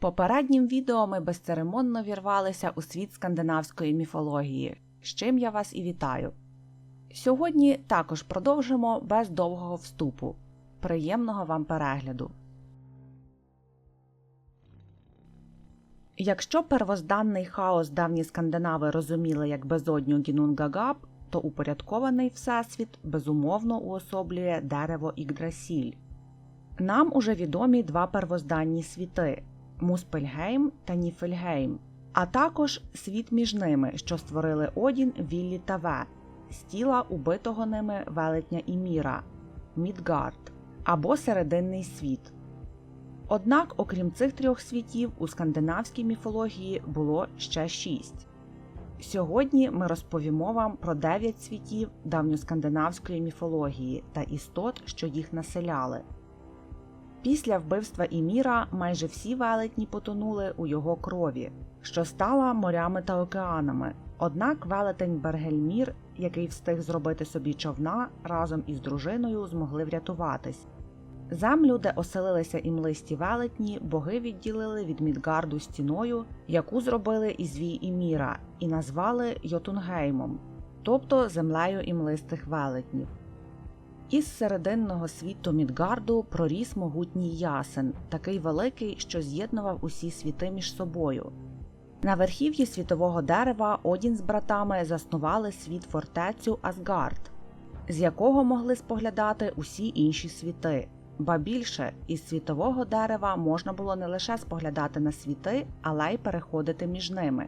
Попереднім відео ми безцеремонно вірвалися у світ скандинавської міфології, з чим я вас і вітаю. Сьогодні також продовжимо без довгого вступу. Приємного вам перегляду! Якщо первозданний хаос давні скандинави розуміли як безодню Гінунгагаб, то упорядкований всесвіт безумовно уособлює дерево Ігдрасіль. Нам уже відомі два первозданні світи Муспельгейм та Ніфельгейм, а також світ між ними, що створили Одін, Віллі та Ве, з тіла убитого ними велетня Іміра Мідгард або Серединний світ. Однак, окрім цих трьох світів, у скандинавській міфології було ще шість. Сьогодні ми розповімо вам про дев'ять світів давньоскандинавської міфології та істот, що їх населяли. Після вбивства Іміра майже всі велетні потонули у його крові, що стала морями та океанами. Однак велетень Бергельмір, який встиг зробити собі човна, разом із дружиною змогли врятуватись. Землю, де оселилися імлисті велетні, боги відділили від Мідгарду стіною, яку зробили із вій Іміра, і назвали Йотунгеймом, тобто землею імлистих велетнів. Із серединного світу Мідгарду проріс могутній ясен, такий великий, що з'єднував усі світи між собою. На верхів'ї світового дерева Одін з братами заснували світ фортецю Асгард, з якого могли споглядати усі інші світи. Ба більше із світового дерева можна було не лише споглядати на світи, але й переходити між ними.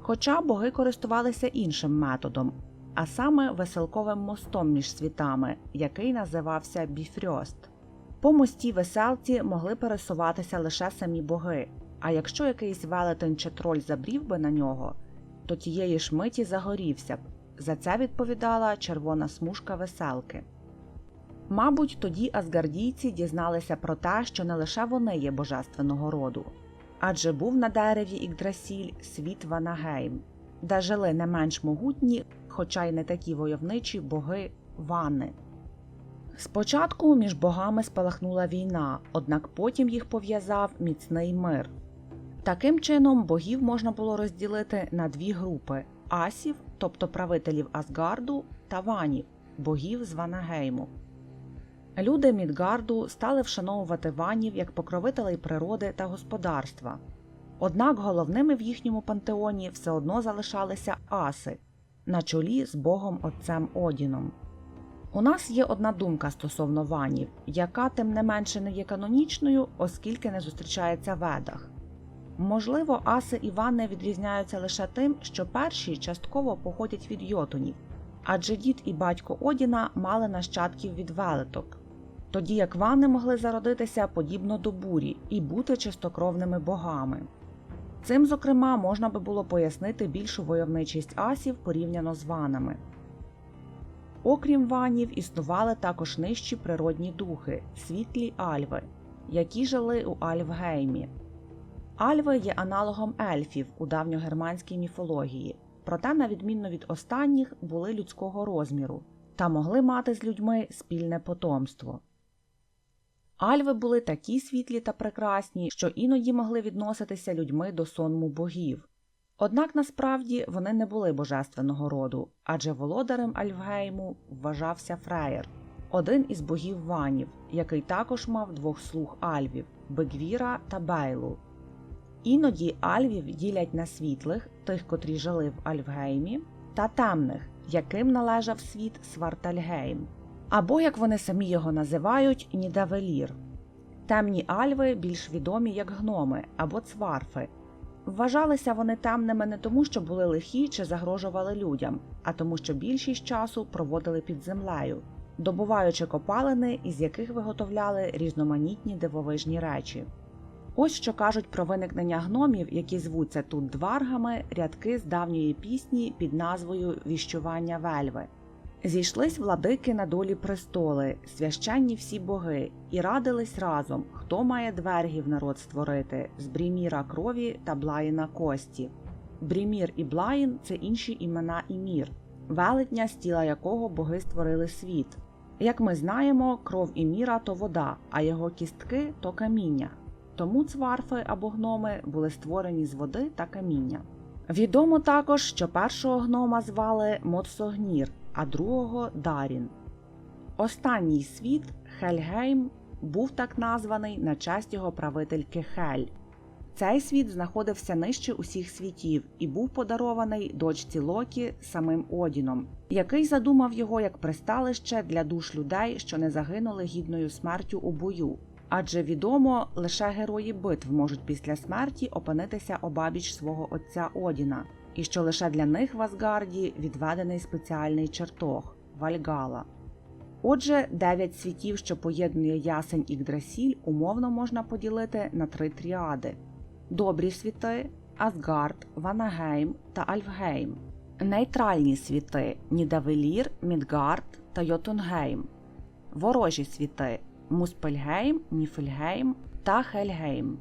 Хоча боги користувалися іншим методом, а саме веселковим мостом між світами, який називався Біфрьост. По мості веселці могли пересуватися лише самі боги, а якщо якийсь велетень чи троль забрів би на нього, то тієї ж миті загорівся б. За це відповідала червона смужка веселки. Мабуть, тоді асгардійці дізналися про те, що не лише вони є божественного роду, адже був на дереві Ігдрасіль світ Ванагейм, де жили не менш могутні, хоча й не такі войовничі боги Вани. Спочатку між богами спалахнула війна, однак потім їх пов'язав міцний мир. Таким чином, богів можна було розділити на дві групи асів, тобто правителів Асгарду, та ванів, богів з Ванагейму. Люди Мідгарду стали вшановувати ванів як покровителей природи та господарства. Однак головними в їхньому пантеоні все одно залишалися аси на чолі з богом отцем Одіном. У нас є одна думка стосовно ванів, яка тим не менше не є канонічною, оскільки не зустрічається в ведах. Можливо, аси і вани відрізняються лише тим, що перші частково походять від йотунів, адже дід і батько Одіна мали нащадків від велеток, тоді як вани могли зародитися подібно до бурі і бути чистокровними богами. Цим, зокрема, можна би було пояснити більшу войовничість асів порівняно з ванами. Окрім ванів, існували також нижчі природні духи, світлі альви, які жили у Альвгеймі. Альви є аналогом ельфів у давньогерманській міфології, проте, на відміну від останніх, були людського розміру та могли мати з людьми спільне потомство. Альви були такі світлі та прекрасні, що іноді могли відноситися людьми до сонму богів. Однак насправді вони не були божественного роду, адже володарем Альфгейму вважався Фреєр, один із богів ванів, який також мав двох слуг альвів Бегвіра та Бейлу. Іноді альвів ділять на світлих, тих, котрі жили в Альфгеймі, та темних, яким належав світ Свартальгейм або, як вони самі його називають, Нідавелір. Темні альви більш відомі як гноми або цварфи. Вважалися вони темними не тому, що були лихі чи загрожували людям, а тому, що більшість часу проводили під землею, добуваючи копалини, із яких виготовляли різноманітні дивовижні речі. Ось що кажуть про виникнення гномів, які звуться тут дваргами, рядки з давньої пісні під назвою Віщування вельви. Зійшлись владики на долі престоли, священні всі боги, і радились разом, хто має двергів народ створити з бріміра крові та блаїна кості. Брімір і блаїн це інші імена і мір, велетня, з тіла якого боги створили світ. Як ми знаємо, кров і міра то вода, а його кістки то каміння. тому цварфи або гноми були створені з води та каміння. Відомо також, що першого гнома звали Моцогнір, а другого Дарін. Останній світ Хельгейм був так названий на честь його правительки Хель. Цей світ знаходився нижче усіх світів і був подарований дочці Локі самим Одіном, який задумав його як присталище для душ людей, що не загинули гідною смертю у бою. Адже відомо, лише герої битв можуть після смерті опинитися обабіч свого отця Одіна, і що лише для них в Асгарді відведений спеціальний чертог Вальгала. Отже, дев'ять світів, що поєднує ясень Ігдрасіль, умовно можна поділити на три тріади: добрі світи, Асгард, Ванагейм та Альфгейм, нейтральні світи Нідавелір, Мідгард та Йотунгейм, ворожі світи Муспельгейм, Ніфельгейм та Хельгейм.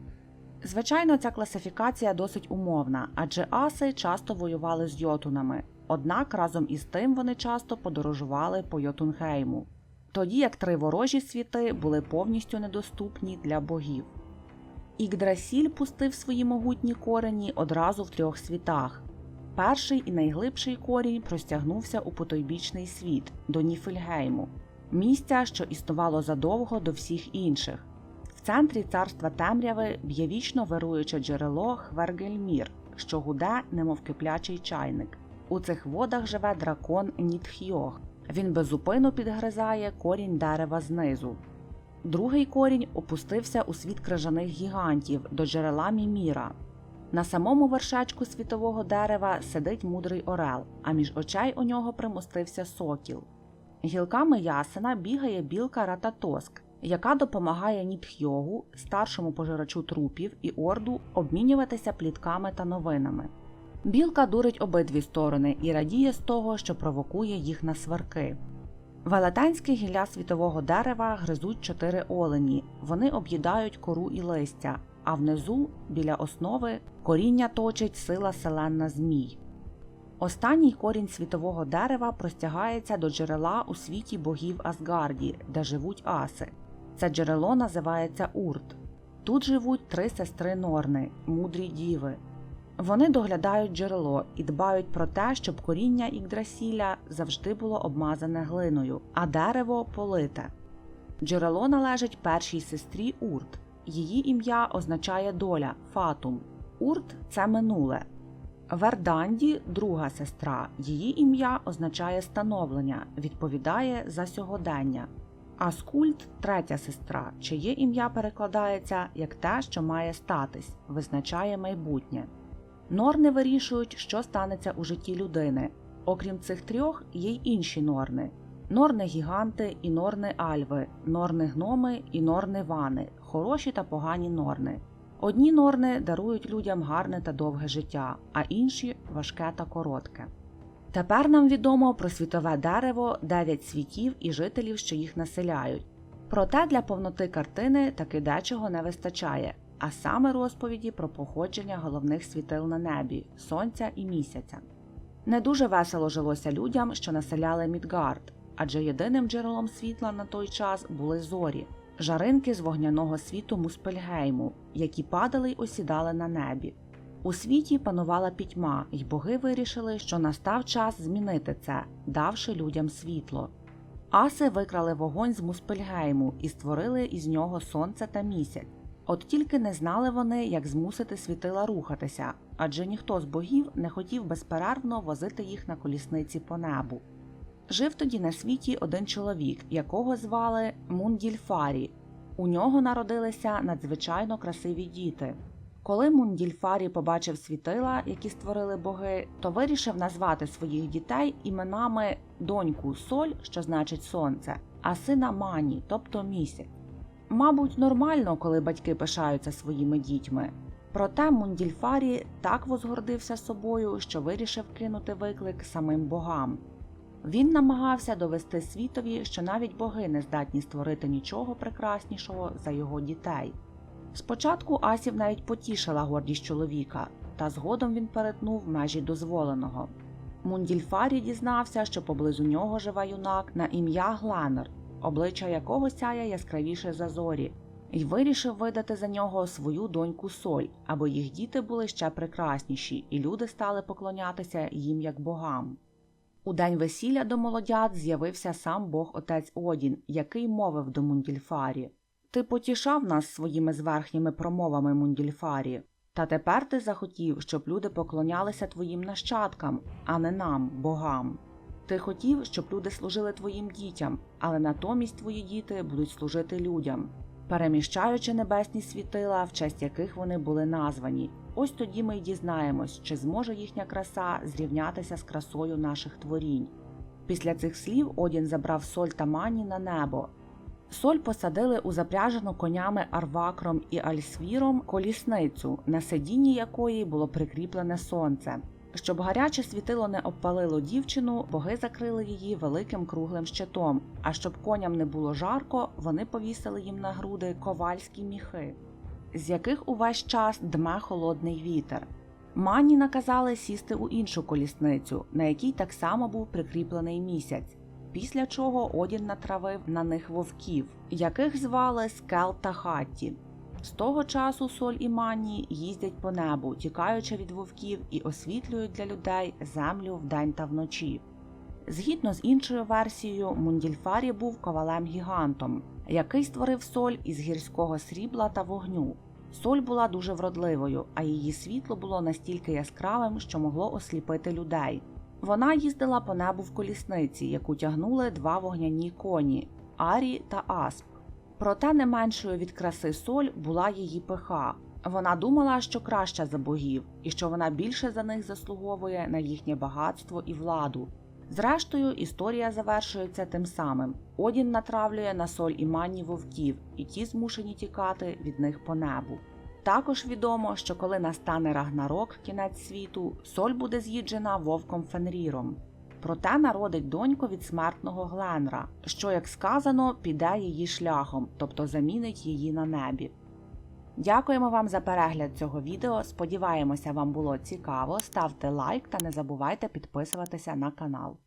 Звичайно, ця класифікація досить умовна, адже аси часто воювали з йотунами, однак разом із тим вони часто подорожували по Йотунгейму, тоді як три ворожі світи були повністю недоступні для богів. Ігдрасіль пустив свої могутні корені одразу в трьох світах. Перший і найглибший корінь простягнувся у потойбічний світ до Ніфельгейму, місця, що існувало задовго до всіх інших. Центрі царства темряви б'є вічно вируюче джерело Хвергельмір, що гуде, немов киплячий чайник. У цих водах живе дракон Нітхйог. Він безупину підгризає корінь дерева знизу. Другий корінь опустився у світ крижаних гігантів до джерела Міміра. На самому вершечку світового дерева сидить мудрий орел, а між очей у нього примостився сокіл. Гілками ясена бігає білка Рататоск, яка допомагає Нітхйогу, старшому пожирачу трупів і орду обмінюватися плітками та новинами. Білка дурить обидві сторони і радіє з того, що провокує їх на сварки. Велетенське гілля світового дерева гризуть чотири олені. Вони об'їдають кору і листя, а внизу, біля основи, коріння точить сила селенна змій. Останній корінь світового дерева простягається до джерела у світі богів Асгарді, де живуть аси. Це джерело називається Урт. Тут живуть три сестри Норни, мудрі діви. Вони доглядають джерело і дбають про те, щоб коріння Ігдрасіля завжди було обмазане глиною, а дерево полите. Джерело належить першій сестрі Урт. Її ім'я означає доля фатум. Урт це минуле. Верданді друга сестра. Її ім'я означає становлення, відповідає за сьогодення. Аскульт третя сестра, чиє ім'я перекладається як те, що має статись, визначає майбутнє. Норни вирішують, що станеться у житті людини. Окрім цих трьох, є й інші норни: норни гіганти і норни альви, норни гноми і норни вани, хороші та погані норни. Одні норни дарують людям гарне та довге життя, а інші важке та коротке. Тепер нам відомо про світове дерево, дев'ять світів і жителів, що їх населяють. Проте для повноти картини таки дечого не вистачає, а саме розповіді про походження головних світил на небі сонця і місяця. Не дуже весело жилося людям, що населяли Мідгард, адже єдиним джерелом світла на той час були зорі, жаринки з вогняного світу Муспельгейму, які падали й осідали на небі. У світі панувала пітьма, й боги вирішили, що настав час змінити це, давши людям світло. Аси викрали вогонь з Муспельгейму і створили із нього сонце та місяць. От тільки не знали вони, як змусити світила рухатися, адже ніхто з богів не хотів безперервно возити їх на колісниці по небу. Жив тоді на світі один чоловік, якого звали Мундільфарі. У нього народилися надзвичайно красиві діти. Коли Мундільфарі побачив світила, які створили боги, то вирішив назвати своїх дітей іменами доньку Соль, що значить сонце, а сина Мані, тобто місяць. Мабуть, нормально, коли батьки пишаються своїми дітьми. Проте Мундільфарі так возгордився собою, що вирішив кинути виклик самим богам. Він намагався довести світові, що навіть боги не здатні створити нічого прекраснішого за його дітей. Спочатку Асів навіть потішила гордість чоловіка, та згодом він перетнув межі дозволеного. Мундільфарі дізнався, що поблизу нього живе юнак на ім'я Гланер, обличчя якого сяє яскравіше за зорі. і вирішив видати за нього свою доньку Соль, аби їх діти були ще прекрасніші, і люди стали поклонятися їм як богам. У день весілля до молодят з'явився сам бог отець Одін, який мовив до Мундільфарі Ти потішав нас своїми зверхніми промовами Мундільфарі, та тепер ти захотів, щоб люди поклонялися твоїм нащадкам, а не нам, богам. Ти хотів, щоб люди служили твоїм дітям, але натомість твої діти будуть служити людям, переміщаючи небесні світила, в честь яких вони були названі. Ось тоді ми й дізнаємось, чи зможе їхня краса зрівнятися з красою наших творінь. Після цих слів Одін забрав соль та мані на небо. Соль посадили у запряжену конями Арвакром і Альсвіром колісницю, на сидінні якої було прикріплене сонце. Щоб гаряче світило не обпалило дівчину, боги закрили її великим круглим щитом. А щоб коням не було жарко, вони повісили їм на груди ковальські міхи, з яких увесь час дме холодний вітер. Мані наказали сісти у іншу колісницю, на якій так само був прикріплений місяць. Після чого Одін натравив на них вовків, яких звали Скел та Хатті. З того часу соль і мані їздять по небу, тікаючи від вовків і освітлюють для людей землю вдень та вночі. Згідно з іншою версією, Мундільфарі був ковалем гігантом, який створив соль із гірського срібла та вогню. Соль була дуже вродливою, а її світло було настільки яскравим, що могло осліпити людей. Вона їздила по небу в колісниці, яку тягнули два вогняні коні Арі та Асп. Проте не меншою від краси соль була її пиха. Вона думала, що краща за богів, і що вона більше за них заслуговує на їхнє багатство і владу. Зрештою, історія завершується тим самим: Одін натравлює на соль і мані вовків, і ті змушені тікати від них по небу. Також відомо, що коли настане Рагнарок, кінець світу, соль буде з'їджена вовком Фенріром. Проте народить доньку від смертного Гленра, що, як сказано, піде її шляхом, тобто замінить її на небі. Дякуємо вам за перегляд цього відео. Сподіваємося, вам було цікаво. Ставте лайк та не забувайте підписуватися на канал.